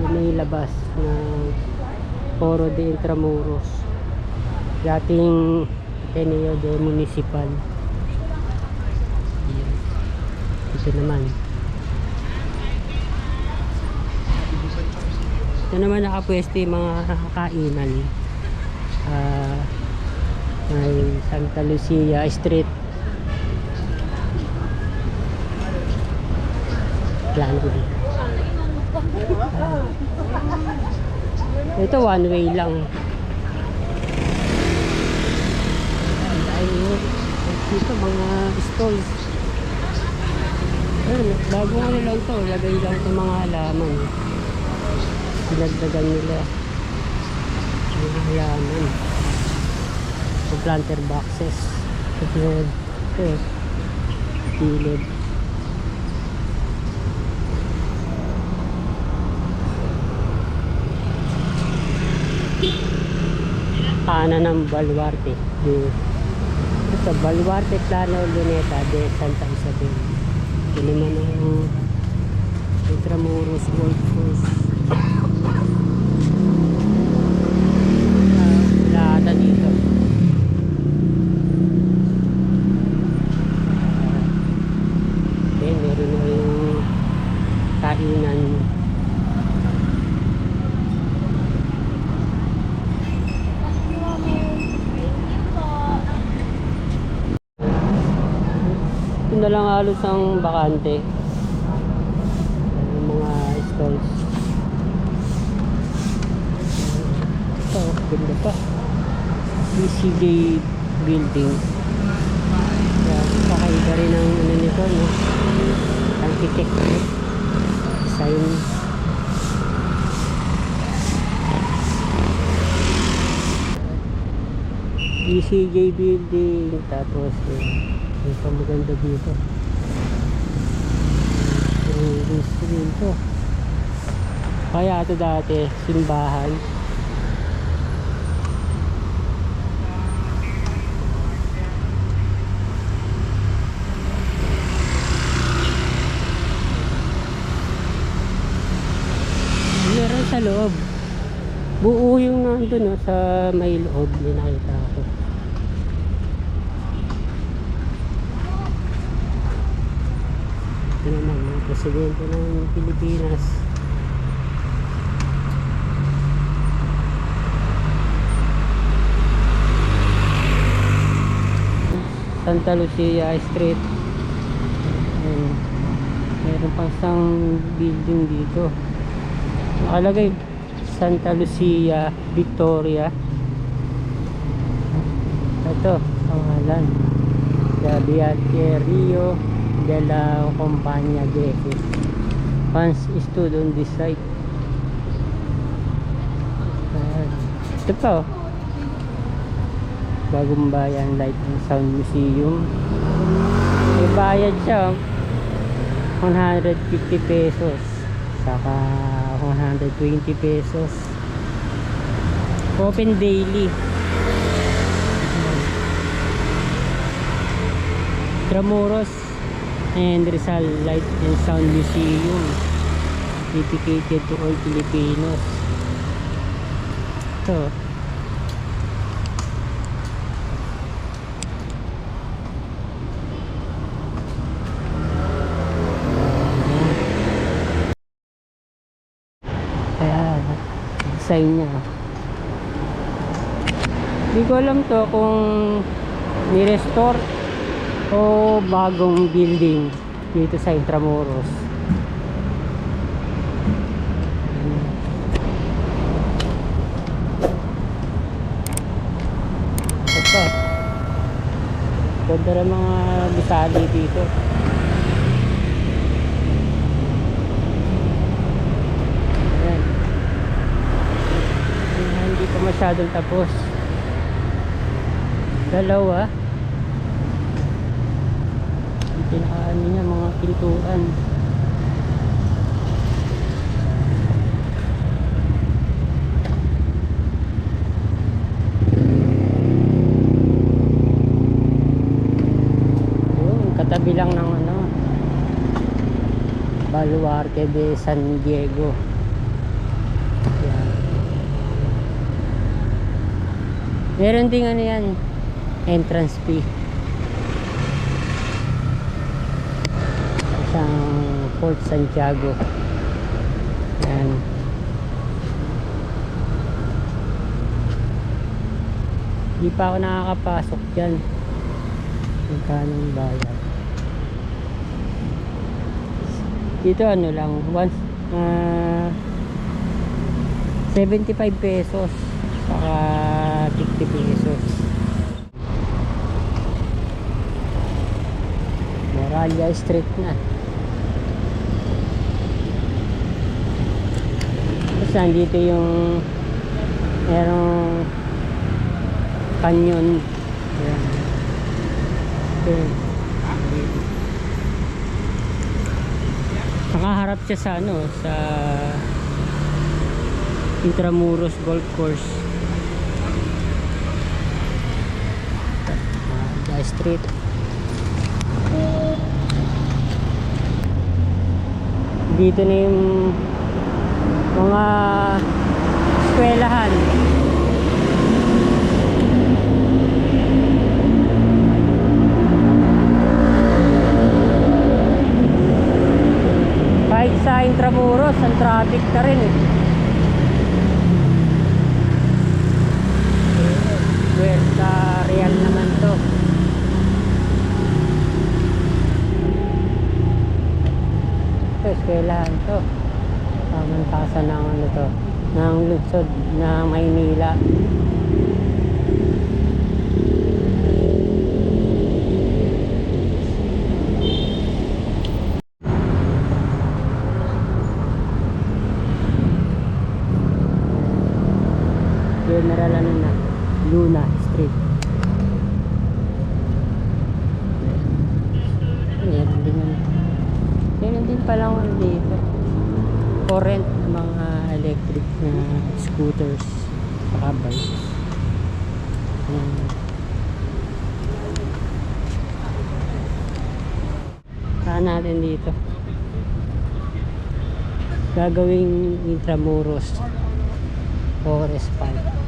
yung may labas ng Foro de Intramuros. Dating Ateneo de Municipal. Ito naman. Ito naman nakapwesto yung mga kainan. Ah, may Santa Lucia Street. Plano dito ito one way lang. Dito mga stalls. Ayun, bago ano lang to lagay lang itong mga halaman. Pinagdagan nila. Mga halaman. Sa planter boxes. Ito ito. Gilid kanan ng Baluarte. De ito Baluarte Plano Luneta de Santa Isabel. Ito naman ang Intramuros Gold Coast. Ah, lahat dito. Then meron na yung kainan na lang halos ang bakante. Yung mga stalls. Ito, ganda pa. BCJ building. Kaya kakaiba rin ang ano nito, no? Architect. Design. BCJ building. Tapos, eh, may pa maganda dito. Yung gusto dito. Kaya ito dati, simbahan. Meron sa loob. Buo yung nandun sa may loob. Yung nakita ko. Ito naman, ang presidente ng Pilipinas. Santa Lucia Street. Ayan. Meron pang isang building dito. Nakalagay Santa Lucia Victoria. Ito, pangalan. Gabiate Rio de la Compañía Jesus. Fans stood on this site. Ayan. Ito pa oh. Bagong Bayan Light and Sound Museum. May bayad siya oh. 150 pesos. Saka 120 pesos. Open daily. Tramuros and Rizal Light and Sound Museum. Dedicated to all Filipinos. Ito. Kaya sign niya. Hindi ko alam to kung ni-restore o bagong building dito sa Intramuros. Ito. Ganda rin mga bisali dito. Hindi pa masyadong tapos. Dalawa pinakaano niya mga pintuan. Yun katabi lang ng ano baluarte de San Diego. Meron ding ano yan entrance fee. Fort Santiago. Yan. Hindi pa ako nakakapasok dyan. Magkano ang bayad? Dito ano lang, once, ah, 75 pesos saka 50 pesos Moralia Street na nandito yung merong canyon Ayan. Ayan. nakaharap siya sa ano sa Intramuros Golf Course Moralia Street dito na yung mga eskwelahan. Kahit sa Intramuros ang traffic na rin eh. Puerta Real naman to. Ito eskwelahan to pamantasan ng ano to ng lutsod na Maynila. General ano na? Luna Street. Meron din meron din palang dito for rent ng mga electric na scooters saka bikes. Saan natin dito? Gagawing Intramuros Forest Park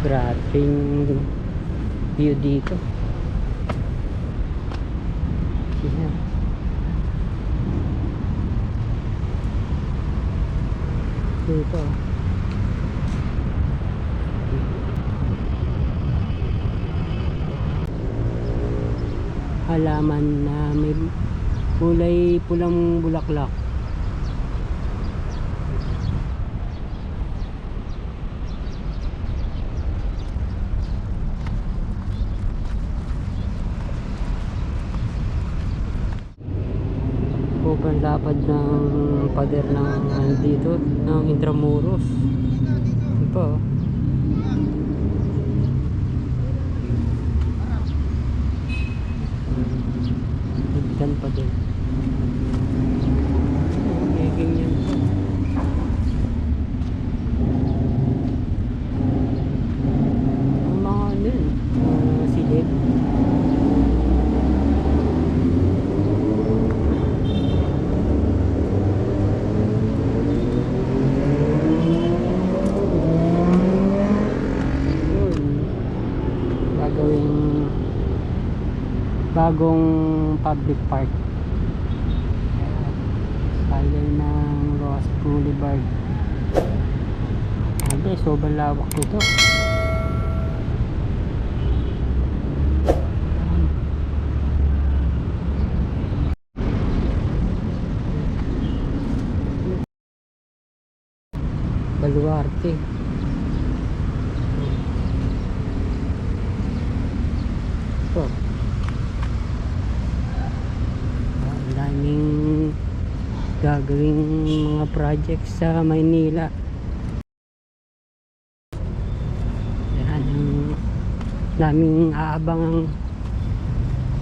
grabe. yung view dito. Ayan. dito. Halaman na may kulay pulang bulaklak sobrang lapad ng pader ng ano dito ng Intramuros ito oh. Higdan pa din Giging yan po ang mga ano yun mga silid yun gagawing bagong public park. Kaya ng Ross Boulevard. Sabi, sobrang lawak nito. Baluarte ito Ah, ang daming gagawing mga project sa Maynila. Yan ang daming aabangang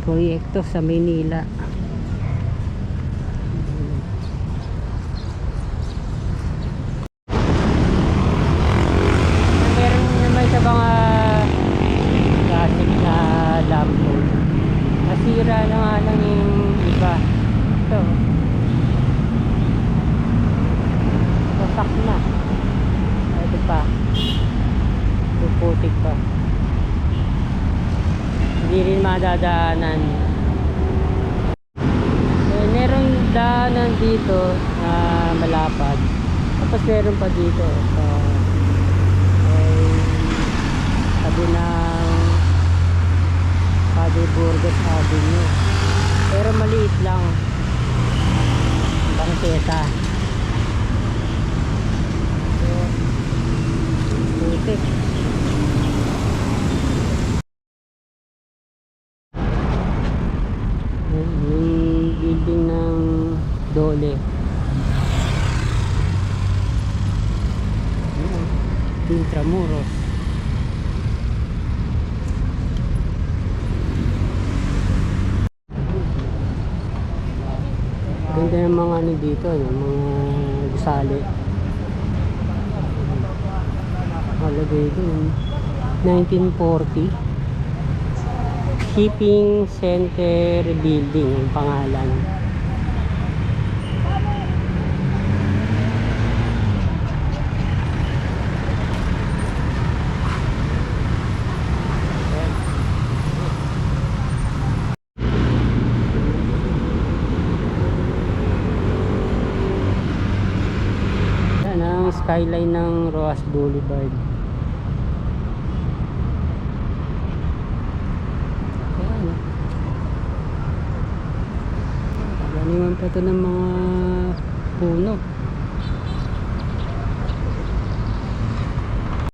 proyekto sa Maynila. Nasira na nga lang yung iba. Ito Hindi rin madadaanan. Eh, merong daanan dito na malapad. Tapos meron pa dito sa ay, sabi ng Padre Burgos Avenue. Pero maliit lang. Bangketa. So, putik. Yun, Yung building ng Dole. Intramuros. Ganda ng mga ano dito, yung mga gusali. Malagay dun. 1940. Shipping Center Building ang pangalan. skyline ng Roas Boulevard Ayan. Ayan. pa ito ng mga puno